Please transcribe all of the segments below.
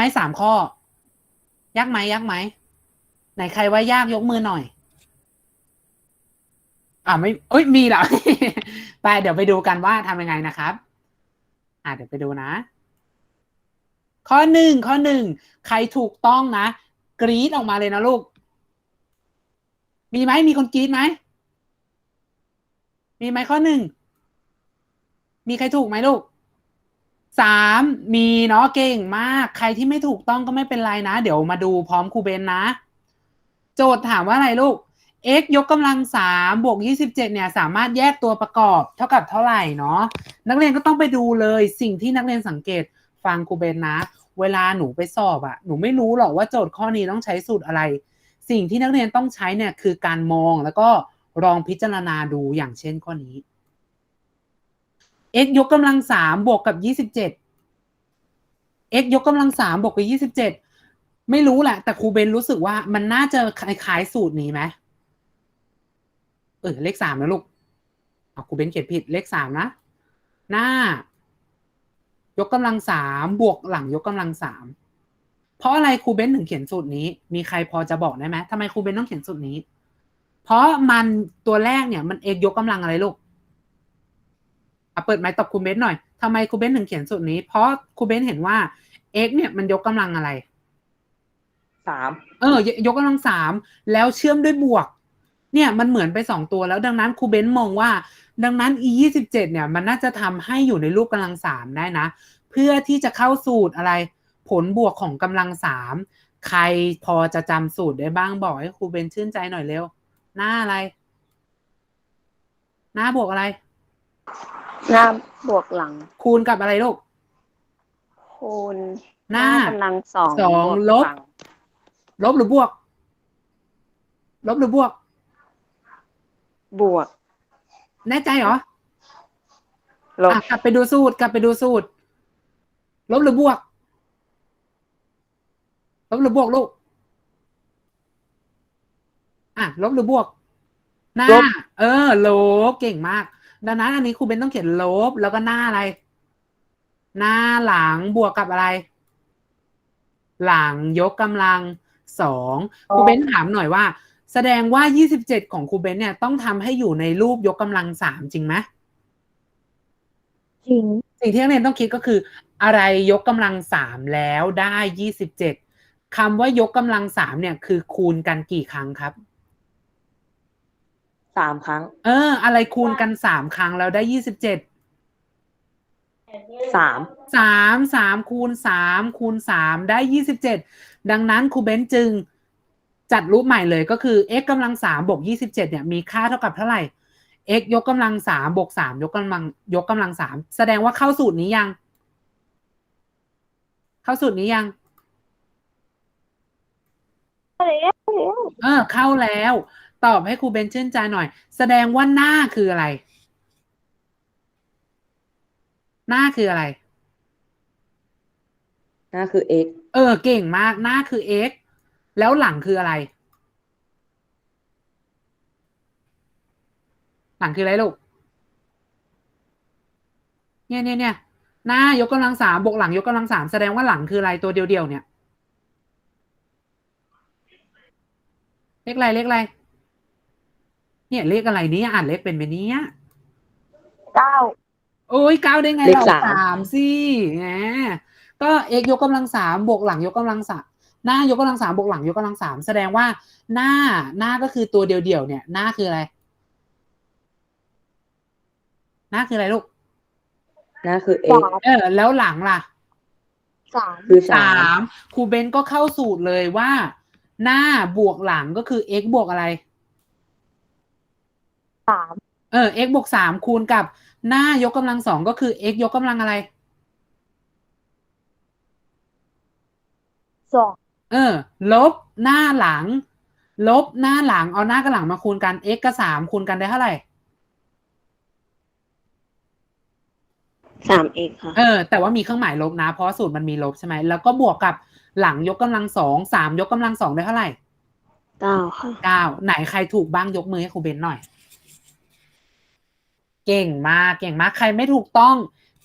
มสามข้อ ยากไหมยากไหมไหนใครว่ายากยกมือหน่อย อ่าไม่เอ้ยมีเหรอ ไปเดี๋ยวไปดูกันว่าทำยังไงนะครับ อ่าเดี๋ยวไปดูนะ ข้อหนึ่งข้อหนึ่งใครถูกต้องนะ กรี๊ดออกมาเลยนะลูก มีไหมมีคนกรี๊ดไหมมีไหมข้อหนึ่งมีใครถูกไหมลูก สามมีเนาะเก่งมาก ใครที่ไม่ถูกต้องก็ไม่เป็นไรนะ เดี๋ยวมาดูพร้อมครูเบนนะ โจทย์ถามว่าอะไรลูก x ยกกำลังสามบวกยี่สิบเจ็ดเนี่ยสามารถแยกตัวประกอบเท่ากับเท่าไหร่เนาะนักเรียนก็ต้องไปดูเลยสิ่งที่นักเรียนสังเกตฟังครูเบนนะ เวลาหนูไปสอบอะหนูไม่รู้หรอกว่าโจทย์ข้อนี้ต้องใช้สูตรอะไร สิ่งที่นักเรียนต้องใช้เนี่ยคือการมองแล้วก็ลองพิจารณาดูอย่างเช่นข้อนี้ x ยกกำลังสามบวกกับยี่สิบเจ็ด x ยกกำลังสามบวกกับยี่สิบเจ็ดไม่รู้แหละ แต่ครูเบนรู้สึกว่ามันน่าจะคล้ายๆสูตรนี้ไหมเออเลขสามนะลูกเอาครูเบนเขียนผิดเลขสามนะ หน้า ยกกำลังสามบวกหลังยกกำลังสามเพราะอะไรครูเบนถึงเขียนสูตรนี้ มีใครพอจะบอกได้ไหมทำไมครูเบนต้องเขียนสูตรนี้ เพราะมันตัวแรกเนี่ยมันเอกยกกำลังอะไรลูก เปิดไมค์ตอบครูเบนหน่อยทำไมครูเบนถึงเขียนสูตรนี้ เพราะครูเบนเห็นว่า x เนี่ยมันยกกำลังอะไรสามเออยยกกำลังสามแล้วเชื่อมด้วยบวก เนี่ยมันเหมือนไปสองตัวแล้วดังนั้นครูเบนซ์มองว่า ดังนั้น e ยี่สิบเจ็ดเนี่ยมันน่าจะทำให้อยู่ในรูปกำลังสามได้นะ เพื่อที่จะเข้าสูตรอะไร ผลบวกของกำลังสามใครพอจะจำสูตรได้บ้างบอกให้ครูเบนซ์ชื่นใจหน่อยเร็ว หน้าอะไร หน้าบวกอะไร หน้าบวกหลัง คูณกับอะไรลูก คูณหน้ากำลังสองสองบวกลบหงลบหรือบวก ลบหรือบวก บวก แน่ใจเหรอลบอะกลับไปดูสูตร กลับไปดูสูตร ลบหรือบวก ลบหรือบวกลูก อะ ลบหรือบวก หน้าลบเออ ลบ เก่งมาก ดังนั้นอันนี้ครูเบนต้องเขียนลบแล้วก็หน้าอะไร หน้าหลังบวกกับอะไร หลังยกกำลังสองครูเบนถามหน่อยว่า แสดงว่า27ของครูเบนเนี่ยต้องทำให้อยู่ในรูปยกกำลังสามจริงไหมจริงสิ่งที่นักเรียนต้องคิดก็คือ อะไรยกกำลังสามแล้วได้ยี่สิบเจ็ดคำว่ายกกำลังสามเนี่ย คือคูณกันกี่ครั้งครับ สามครั้ง เออ อะไรคูณกันสามครั้งแล้วได้ยี่สิบเจ็ดสามสามสามคูณสามคูณสามได้ยี่สิบเจ็ดดังนั้นครูเบนจึงจัดรูปใหม่เลยก็คือ x กำลังสามบวกยี่สิบเจ็ดเนี่ยมีค่าเท่ากับเท่าไหร่ x ยกกำลังสามบวกสามยกกำลัง ยกกำลังสามแสดงว่าเข้าสูตรนี้ยัง เข้าสูตรนี้ยังเออเข้าแล้ว ตอบให้ครูเบนชื่นใจหน่อย แสดงว่าหน้าคืออะไร หน้าคืออะไรนั่นคือ x เออ เก่งมาก หน้าคือ x แล้วหลังคืออะไร หลังคืออะไรลูก เนี่ยเนี่ยเนี่ยหน้ายกกำลังสามบวกหลังยกกำลังสามแสดงว่าหลังคืออะไรตัวเดียวๆเนี่ย เลขอะไรเลขอะไร เนี่ยเลขอะไรเนี่ยอ่านเลขเป็นไหมเนี่ยเก้าโอ้ยเก้าได้ไงเลขเราสาม สามสิแหมก็ x ยกกำลังสามบวกหลังยกกำลังสามหน้ายกกำลังสามบวกหลังยกกำลังสามแสดงว่าหน้าหน้าก็คือตัวเดียวๆเนี่ย หน้าคืออะไร หน้าคืออะไรลูก นั่นคือ x เออ แล้วหลังล่ะ สามคือสาสามมครูเบนก็เข้าสูตรเลยว่า หน้าบวกหลังก็คือ x บวกอะไร สามเออ x บวกสามคูณกับหน้ายกกำลังสองก็คือ x ยกกำลังอะไร สองเออ ลบหน้าหลัง ลบหน้าหลังเอาหน้ากับหลังมาคูณกัน x กับสามคูณกันได้เท่าไหร่ สามเอกค่ะ เออ แต่ว่ามีเครื่องหมายลบนะ เพราะสูตรมันมีลบใช่ไหมแล้วก็บวกกับหลังยกกำลังสองสามยกกำลังสองได้เท่าไหร่เก้าค่ะ เก้าไหนใครถูกบ้างยกมือให้ครูเบนหน่อย เก่งมากเก่งมากใครไม่ถูกต้อง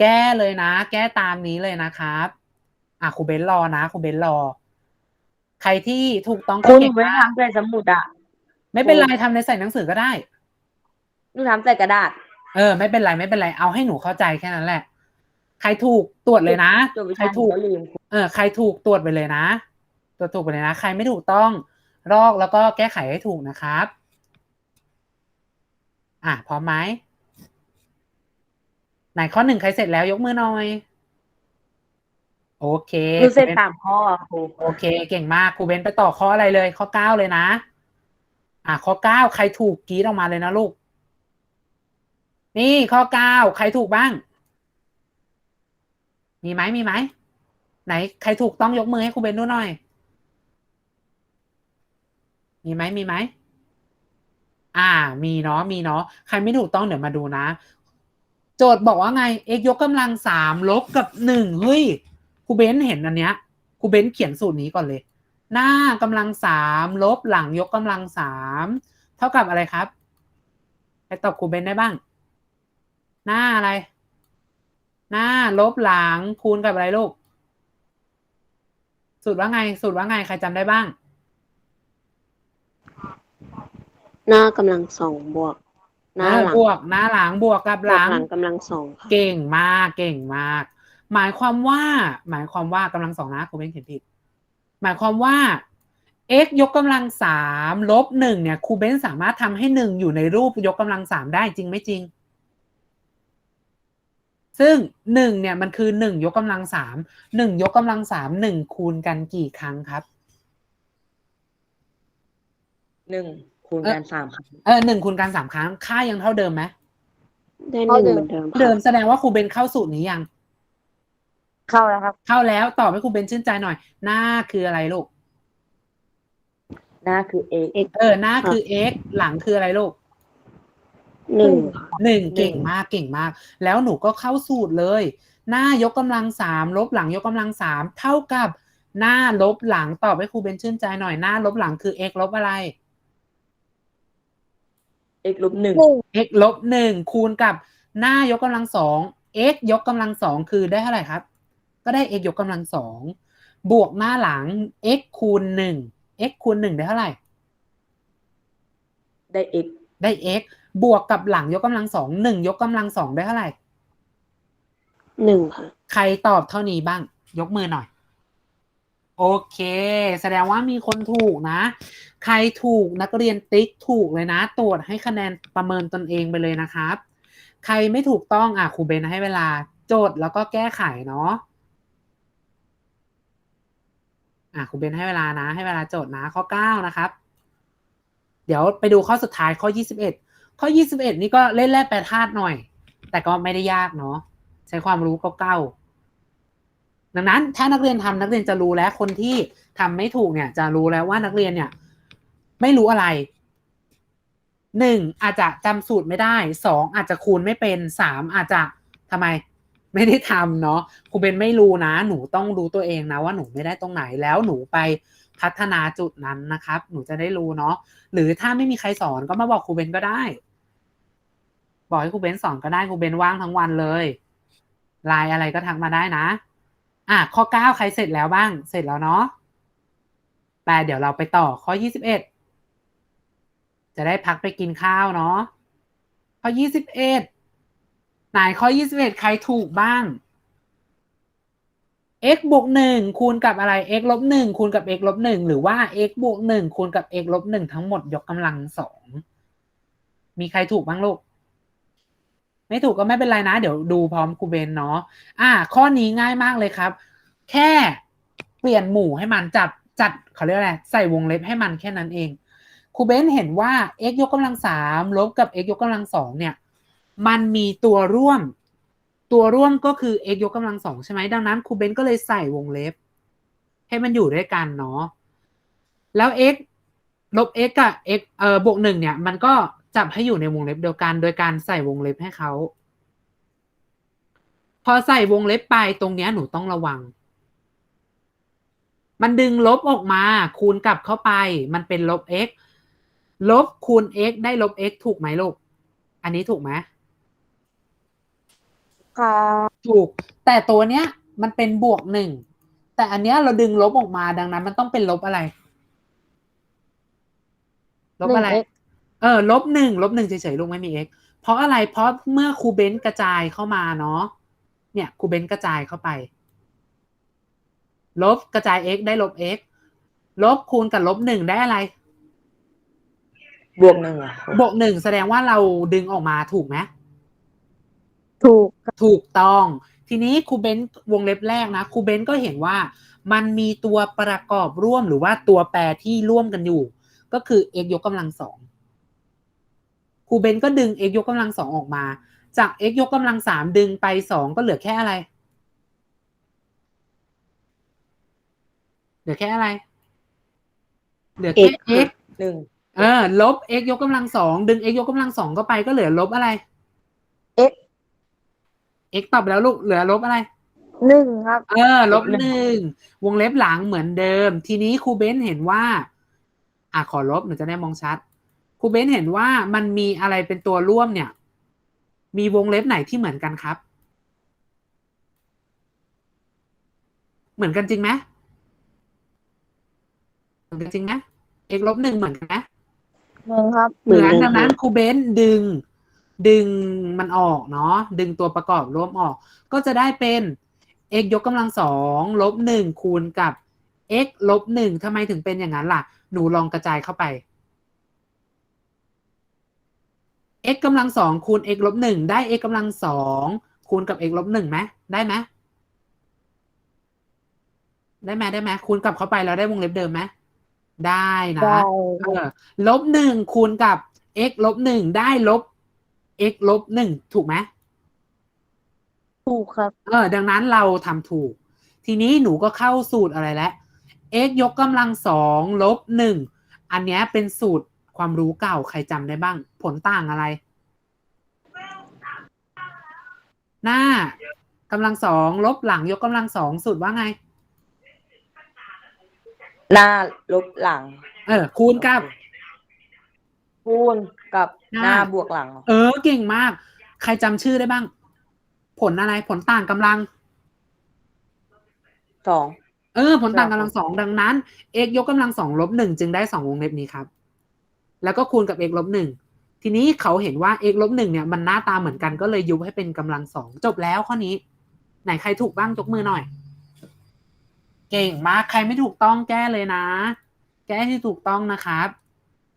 แก้เลยนะ แก้ตามนี้เลยนะครับ อะครูเบนรอนะครูเบนรอ ใครที่ถูกต้องคุก็ณหเก่นูงไม่มากทำใส่สมุดอะไม่เป็นไรทำในใส่หนังสือก็ได้ หนูทำใส่กระดาษ เออ ไม่เป็นไรไม่เป็นไรเอาให้หนูเข้าใจแค่นั้นแหละ ใครถูกตรวจเลยนะจบวิใครชาถูกก็ลืมเออใครถูกตรวจไปเลยนะ ตรวจถูกไปเลยนะ ใครไม่ถูกต้องรอกแล้วก็แก้ไขให้ถูกนะครับ อะพร้อมไหม ไหนข้อหนึ่งใครเสร็จแล้วยกมือหน่อย โอเคหนูเสร็จครูบนสามข้ออะครูโอเค เก่งมากครูเบนไปต่อข้ออะไรเลย ข้อเก้าเลยนะ อะข้อเก้าใครถูกกรีดออกมาเลยนะลูก นี่ข้อเก้าใครถูกบ้าง มีไหมมีไหมไหน ใครถูกต้องยกมือให้ครูเบนดูหน่อย มีไหมมีไหมอ่า มีเนาะมีเนาะใครไม่ถูกต้องเดี๋ยวมาดูนะ โจทย์บอกว่าไง x ยกกำลังสามลบกับหนึ่งเฮ้ยครูเบนเห็นอันเนี้ยครูเบนเขียนสูตรนี้ก่อนเลย หน้ากำลังสามลบหลังยกกำลังสามเท่ากับอะไรครับใครตอบครูเบนได้บ้าง หน้าอะไร หน้าลบหลังคูณกับอะไรลูกสูตรว่าไงสูตรว่าไงใครจำได้บ้าง หน้ากำลังสองบวก หน้าหลังบวกหน้าหลังบวกกับบหวกลังหลังกำลังสองค่ะเก่งมากเก่งมาก หมายความว่า หมายความว่ากำลังสองนะครูเบนเขียนผิด หมายความว่า x ยกกำลังสามลบหนึ่งเนี่ยครูเบนสามารถทำให้หนึ่งอยู่ในรูปยกกำลังสามได้จริงไม่จริง ซึ่งหนึ่งเนี่ยมันคือหนึ่งยกกำลังสามหนึ่งยกกำลังสามหนึ่งคูณกันกี่ครั้งครับหนึ่ง คูณกันสามครั้งเออหนึ่งคูณกันสามครั้ง ค่ายังเท่าเดิมไหมได้หนึ่งเหมือนเดิมเดิค่ะมแสดงว่าครูเบนเข้าสูตรนี้ยัง เข้าแล้วครับ เข้าแล้วตอบให้ครูเบนชื่นใจหน่อย หน้าคืออะไรลูก หน้าคือ x เออหน้าคือ x หลังคืออะไรลูกหนึ่งค่ะหนึ่งหนึ่งเก่งมากเก่งมาก แล้วหนูก็เข้าสูตรเลย หน้ายกกำลังสามลบหลังยกกำลังสามเท่ากับหน้าลบหลังตอบให้ครูเบนชื่นใจหน่อยหน้าลบหลังคือ x ลบอะไร x ลบหนึ่ง x ลบหนึ่งคูณกับหน้ายกกำลังสอง x ยกกำลังสองคือได้เท่าไหร่ครับ ก็ได้ x ยกกำลังสองบวกหน้าหลัง x คูณหนึ่ง x คูณหนึ่งได้เท่าไหร่ ได้ x ได้ x บวกกับหลังยกกำลังสองหนึ่งยกกำลังสองได้เท่าไหร่หนึ่งค่ะ ใครตอบเท่านี้บ้าง ยกมือหน่อย โอเค แสดงว่ามีคนถูกนะ ใครถูกนักเรียนติ๊กถูกเลยนะ ตรวจให้คะแนนประเมินตนเองไปเลยนะครับ ใครไม่ถูกต้องอะครูเบนให้เวลาโจทย์แล้วก็แก้ไขเนาะอะครูเบนให้เวลานะ ให้เวลาโจทย์นะข้อเก้านะครับ เดี๋ยวไปดูข้อสุดท้ายข้อยี่สิบเอ็ดข้อยี่สิบเอ็ดนี่ก็เล่นแร่แปรธาตุหน่อย แต่ก็ไม่ได้ยากเนาะใช้ความรู้เก่าๆ ดังนั้นถ้านักเรียนทำนักเรียนจะรู้แล้วคนที่ทำไม่ถูกเนี่ย จะรู้แล้วว่านักเรียนเนี่ย ไม่รู้อะไรหนึ่งอาจจะจำสูตรไม่ได้สองอาจจะคูณไม่เป็นสามอาจจะทำไม ไม่ได้ทำเนาะครูเบนไม่รู้นะ หนูต้องรู้ตัวเองนะว่าหนูไม่ได้ตรงไหนแล้วหนูไปพัฒนาจุดนั้นนะครับ หนูจะได้รู้เนาะหรือถ้าไม่มีใครสอนก็มาบอกครูเบนก็ได้ บอกให้ครูเบนสอนก็ได้ครูเบนว่างทั้งวันเลยไลน์อะไรก็ทักมาได้นะ อะข้อเก้าใครเสร็จแล้วบ้าง เสร็จแล้วเนาะแต่เดี๋ยวเราไปต่อข้อยี่สิบเอ็ดจะได้พักไปกินข้าวเนาะข้อยี่สิบเอ็ดไหนข้อยี่สิบเอ็ดใครถูกบ้าง x บวกหนึ่งคูณกับอะไร x ลบหนึ่งคูณกับ x ลบหนึ่งหรือว่า x บวกหนึ่งคูณกับ x ลบหนึ่งทั้งหมดยกกำลังสองมีใครถูกบ้างลูก ไม่ถูกก็ไม่เป็นไรนะ เดี๋ยวดูพร้อมครูเบนเนาะอ่า ข้อนี้ง่ายมากเลยครับ แค่เปลี่ยนหมู่ให้มันจัดจัดเขาเรียกอะไรใส่วงเล็บให้มันแค่นั้นเองครูเบนเห็นว่า x ยกกำลังสามลบกับ x ยกกำลังสองเนี่ย มันมีตัวร่วม ตัวร่วมก็คือ x ยกกำลังสองใช่ไหมดังนั้นครูเบนก็เลยใส่วงเล็บ ให้มันอยู่ด้วยกันเนาะแล้ว x ลบ x กับ x เอ่อบวกหนึ่งเนี่ย มันก็ จับให้อยู่ในวงเล็บเดียวกัน โดยการใส่วงเล็บให้เขา พอใส่วงเล็บไปตรงเนี้ยหนูต้องระวัง มันดึงลบออกมา คูณกลับเข้าไป มันเป็นลบ x ลบคูณ x ได้ลบ x ถูกไหมลูก อันนี้ถูกไหมค่ะถูก แต่ตัวเนี้ย มันเป็นบวกหนึ่ง แต่อันเนี้ยเราดึงลบออกมาดังนั้น มันต้องเป็นลบอะไร ลบอะไรหนึ่ง x เออลบหนึ่งลบหนึ่งเฉยๆลูกไม่มี x เพราะอะไรเพราะเมื่อครูเบนซ์กระจายเข้ามาเนาะเนี่ยครูเบนซ์กระจายเข้าไป ลบกระจาย x ได้ลบ x ลบคูณกับลบหนึ่งได้อะไร บวกหนึ่งอะบวกหนึ่งแสดงว่าเราดึงออกมาถูกไหมถูกถูกต้อง ทีนี้ครูเบนซ์วงเล็บแรกนะครูเบนซ์ก็เห็นว่า มันมีตัวประกอบร่วมหรือว่าตัวแปรที่ร่วมกันอยู่ ก็คือ x ยกกำลังสอง ครูเบนซ์ก็ดึง x ยกกำลังสองออกมา จาก x ยกกำลังสามดึงไปสองก็เหลือแค่อะไร เหลือแค่อะไร เหลือแค่ x x หนึ่งเออ ลบ x ยกกำลังสองดึง x ยกกำลังสองก็ไปก็เหลือลบอะไร x x ตอบแล้วลูกเหลือลบอะไรหนึ่งครับ เออ ลบหนึ่งวงเล็บหลังเหมือนเดิม ทีนี้ครูเบนซ์เห็นว่า อะขอลบหนูจะได้มองชัด ครูเบนซ์เห็นว่ามันมีอะไรเป็นตัวร่วมเนี่ย มีวงเล็บไหนที่เหมือนกันครับ เหมือนกันจริงไหมเหมือนกันจริงไหม x ลบหนึ่งเหมือนกันไหมหนึ่งครับ เหมือนหนึ่งดังนั้นครูเบนซ์ดึง ดึงมันออกเนาะ ดึงตัวประกอบร่วมออก ก็จะได้เป็น x ยกกำลังสองลบหนึ่งคูณกับ x ลบหนึ่งทำไมถึงเป็นอย่างนั้นล่ะ หนูลองกระจายเข้าไป x กำลังสองคูณ x ลบหนึ่งได้ x กำลังสองคูณกับ x ลบหนึ่งไหมได้ไหมได้ไหมได้ไหมคูณกลับเข้าไปแล้วได้วงเล็บเดิมไหมได้นะได้ เออลบหนึ่งคูณกับ x ลบหนึ่งได้ลบ x ลบหนึ่งถูกไหมถูกครับ เออ ดังนั้นเราทำถูก ทีนี้หนูก็เข้าสูตรอะไรแล้ว x ยกกำลังสองลบหนึ่งอันเนี้ยเป็นสูตร ความรู้เก่าใครจำได้บ้าง ผลต่างอะไร หน้ากำลังสองลบหลังยกกำลังสองสูตรว่าไง หน้าลบหลัง เออ คูณกับ คูณกับหน้าหน้าบวกหลัง เออ เก่งมาก ใครจำชื่อได้บ้าง ผลอะไร ผลต่างกำลังสองเออ ผลต่างครับกำลังสองดังนั้น x ยกกำลังสองลบหนึ่งจึงได้สองวงเล็บนี้ครับ แล้วก็คูณกับ x ลบหนึ่งทีนี้เขาเห็นว่า x ลบหนึ่งเนี่ยมันหน้าตาเหมือนกันก็เลยยุบให้เป็นกำลังสองจบแล้วข้อนี้ ไหนใครถูกบ้างยกมือหน่อย เก่งมากใครไม่ถูกต้องแก้เลยนะ แก้ที่ถูกต้องนะครับ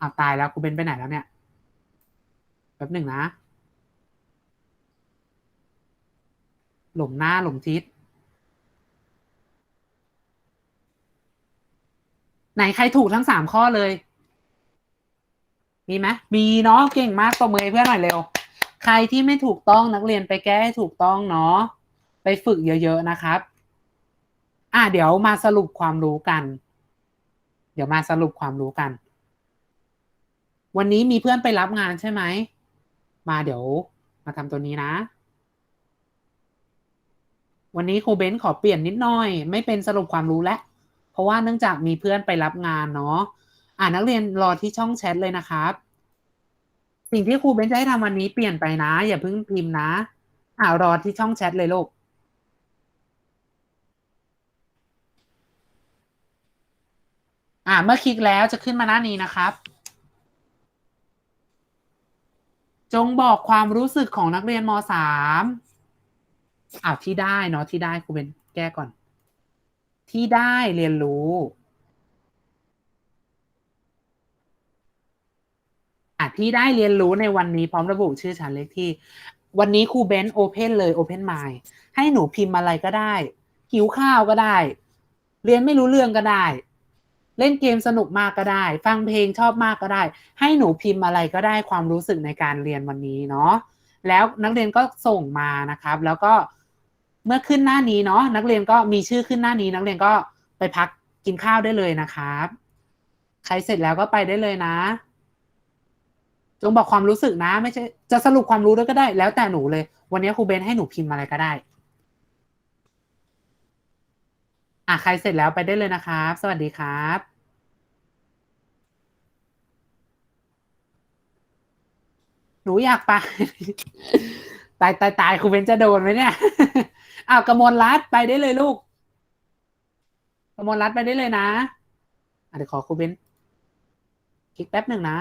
อ้าตายแล้วกูเป็นไปไหนแล้วเนี่ยแป๊บหนึ่งนะ หลงหน้าหลงทิศไหนใครถูกทั้งสามข้อเลย มีไหมมีเนาะเก่งมากตบมือให้เพื่อนหน่อยเร็ว ใครที่ไม่ถูกต้องนักเรียนไปแก้ให้ถูกต้องเนาะไปฝึกเยอะๆนะครับ อะเดี๋ยวมาสรุปความรู้กัน เดี๋ยวมาสรุปความรู้กัน วันนี้มีเพื่อนไปรับงานใช่ไหม มาเดี๋ยวมาทำตัวนี้นะ วันนี้ครูเบนซ์ขอเปลี่ยนนิดหน่อย ไม่เป็นสรุปความรู้แล้วเพราะว่าเนื่องจากมีเพื่อนไปรับงานเนาะ อ่านักเรียนรอที่ช่องแชทเลยนะครับ สิ่งที่ครูเบนจะให้ทำวันนี้เปลี่ยนไปนะ อย่าเพิ่งพิมพ์นะ อ่ารอที่ช่องแชทเลยลูกอ่าเมื่อคลิกแล้วจะขึ้นมาหน้านี้นะครับ จงบอกความรู้สึกของนักเรียนมสามอ่าที่ได้เนาะที่ได้ครูเบนแก้ก่อน ที่ได้เรียนรู้ อะ ที่ได้เรียนรู้ในวันนี้พร้อมระบุชื่อชั้นเลขที่ วันนี้ครูเบนซ์โอเพนเลยโอเพนไมล์ให้หนูพิมพ์อะไรก็ได้หิวข้าวก็ได้ เรียนไม่รู้เรื่องก็ได้ เล่นเกมสนุกมากก็ได้ ฟังเพลงชอบมากก็ได้ ให้หนูพิมพ์อะไรก็ได้ความรู้สึกในการเรียนวันนี้เนาะแล้วนักเรียนก็ส่งมานะครับ แล้วก็เมื่อขึ้นหน้านี้เนาะนักเรียนก็มีชื่อขึ้นหน้านี้ นักเรียนก็ไปพักกินข้าวได้เลยนะครับ ใครเสร็จแล้วก็ไปได้เลยนะ จงบอกความรู้สึกนะ ไม่ใช่ จะสรุปความรู้ด้วยก็ได้ แล้วแต่หนูเลย วันนี้ครูเบนให้หนูพิมพ์อะไรก็ได้ อะใครเสร็จแล้วไปได้เลยนะครับ สวัสดีครับหนูอยากไป ตายตายตายครูเบนจะโดนไหมเนี่ย อ้าวกมลรัตน์ไปได้เลยลูกกมลรัตน์ไปได้เลยนะอะเดี๋ยวขอครูเบนคลิกแป๊บหนึ่งนะ